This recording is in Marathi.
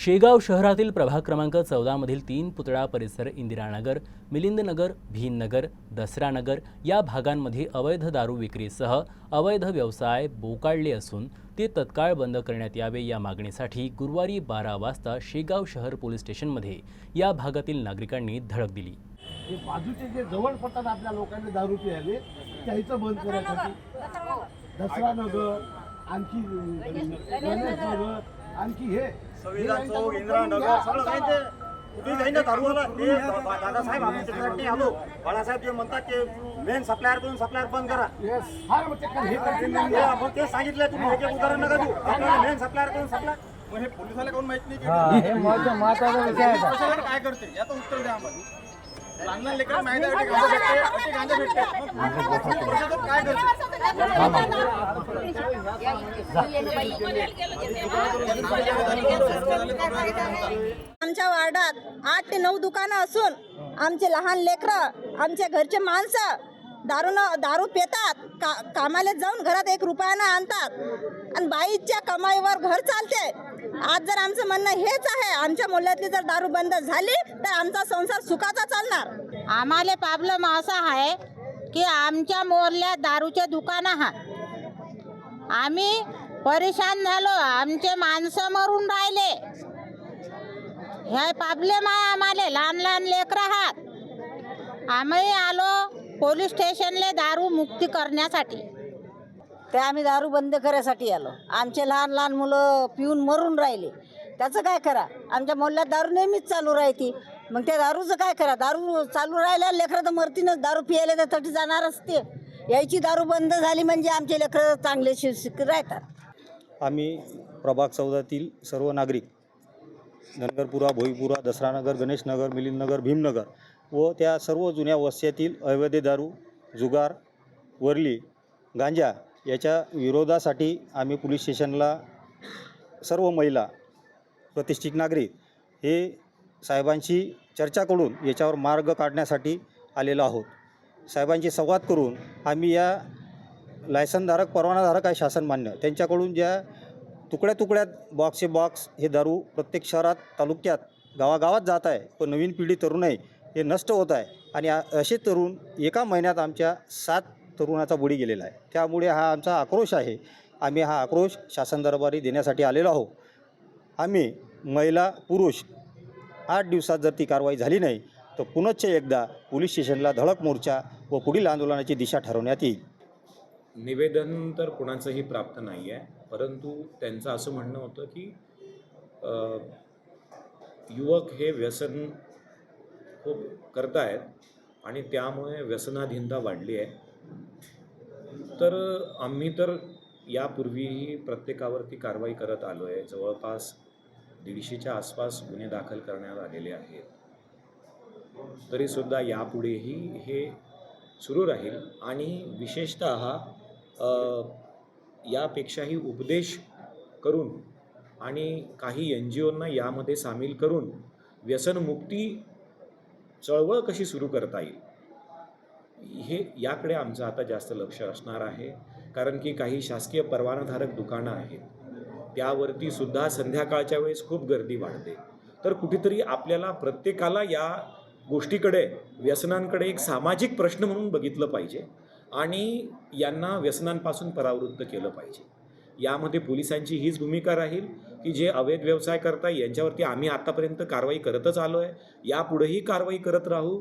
शेगाव शहरातील प्रभाग क्रमांक चौदामधील तीन पुतळा परिसर इंदिरानगर मिलिंदनगर भीमनगर दसरानगर या भागांमध्ये अवैध दारू विक्रीसह अवैध व्यवसाय बोकाळले असून ते तत्काळ बंद करण्यात यावे या मागणीसाठी गुरुवारी बारा वाजता शेगाव शहर पोलीस स्टेशनमध्ये या भागातील नागरिकांनी धडक दिली. हे बाजूचे जे जवळ पडतात आपल्या लोकांनी दारू प्यायले त्याचं बंद करायसाठी दसरा नगर आणखी गणेश नगर आणखी हे संविधान चौक इंदिरानगर सगळं काही ते कुठेही काही ना दारूवाला. ते दादासाहेब आपण त्याच्यासाठी आलो. बाळासाहेब जे म्हणतात ते मेन सप्लायर करून सप्लायर बंद करा. हा मग ते हे सांगितलं तुम्ही एक एक उदाहरण नका देऊ. आपल्याला मेन सप्लायर करून सप्लाय मग हे पोलिसाला कोण माहीत नाही की महत्त्वाचा विषय आहे प्रशासन काय करते? याचं उत्तर द्या आम्हाला. लहान लहान लेकरं माहिती आहे काय करते? आमच्या वार्डात आठ ते नऊ दुकानं असून आमचे लहान लेकरं आमच्या घरचे माणसं दारू न दारू पितात का कामाला जाऊन घरात एक रुपयानं आणतात. आणि बाईच्या कमाईवर घर चालते आज जर आमचं म्हणणं हेच आहे आमच्या मुलातली जर दारू बंद झाली तर आमचा संसार सुखाचा चालणार. आम्हाला प्रॉब्लेम असा आहे की आमच्या मोरल्या दारूचे दुकान आहात आम्ही परेशान झालो. आमचे माणसं मरून राहिले. हे प्रॉब्लेम आहे आम्हाला लहान लहान लेकरं आहात आम्ही आलो पोलीस स्टेशनले दारू मुक्ती करण्यासाठी. ते आम्ही दारू बंद करायसाठी आलो. आमचे लहान लहान मुलं पिऊन मरून राहिले. त्याचं काय करा? आमच्या मोहल्ल्यात दारू नेहमीच चालू राहते. मग त्या दारूचं काय करा? दारू चालू राहिल्या लेकरं तर मरतीनच दारू पियाले तर तटी जाणारच ते. यायची दारू बंद झाली म्हणजे आमचे लेकरं चांगले शिक्षक राहतात. आम्ही प्रभाग चौदातील सर्व नागरिक धनगरपुरा भोईपुरा दसरानगर गणेशनगर मिलिंदनगर भीमनगर व त्या सर्व जुन्या वस्त्यातील अवैध दारू जुगार वरली गांजा याच्या विरोधासाठी आम्ही पोलीस स्टेशनला सर्व महिला प्रतिष्ठित नागरिक हे साहेबांशी चर्चा करून याच्यावर मार्ग काढण्यासाठी आलेलो आहोत. साहेबांशी संवाद करून आम्ही या लायसनधारक परवानाधारक आहे शासनमान्य त्यांच्याकडून ज्या तुकड्या तुकड्यात बॉक्सचे बॉक्स हे दारू प्रत्येक शहरात तालुक्यात गावागावात जात आहे. पण नवीन पिढी तरुण आहे हे नष्ट होत आहे. आणि असे तरुण एका महिन्यात आमच्या सात तरुणाचा बुडी गेलेला आहे. त्यामुळे हा आमचा आक्रोश आहे. आम्ही हा आक्रोश शासन दरबारी देण्यासाठी आलेलो आहोत. आम्ही महिला पुरुष आठ दिवसात जर ती कारवाई झाली नाही तर पुनश्च एकदा पोलीस स्टेशनला धडक मोर्चा व पुढील आंदोलनाची दिशा ठरवण्यात येईल. निवेदन तर कुणाचंही प्राप्त नाही आहे परंतु त्यांचं असं म्हणणं होतं की युवक हे व्यसन खूप करतायत आणि त्यामुळे व्यसनाधीनता वाढली आहे. तर आम्ही तर यापूर्वीही प्रत्येकावरती कारवाई करत आलो आहे जवळपास दीडशेच्या आसपास गुन्हे दाखल करण्यात आलेले आहेत. तरीसुद्धा यापुढेही हे सुरू राहील आणि विशेषत यापेक्षाही उपदेश करून आणि काही एन जी ओंना यामध्ये सामील करून व्यसनमुक्ती चळवळ कशी सुरू करता येईल हे याकडे आमचं आता जास्त लक्ष असणार आहे. कारण की काही शासकीय परवानाधारक दुकानं आहेत. त्यावरती सुद्धा संध्याकाळच्या वेळेस खूप गर्दी वाढते. तर कुठेतरी आपल्याला प्रत्येकाला या गोष्टीकडे व्यसनांकडे एक सामाजिक प्रश्न म्हणून बघितलं पाहिजे आणि यांना व्यसनांपासून परावृत्त केलं पाहिजे. यामध्ये पोलिसांची हीच भूमिका राहील की जे अवैध व्यवसाय करताय यांच्यावरती आम्ही आतापर्यंत कारवाई करतच आलो आहे यापुढेही कारवाई करत राहू.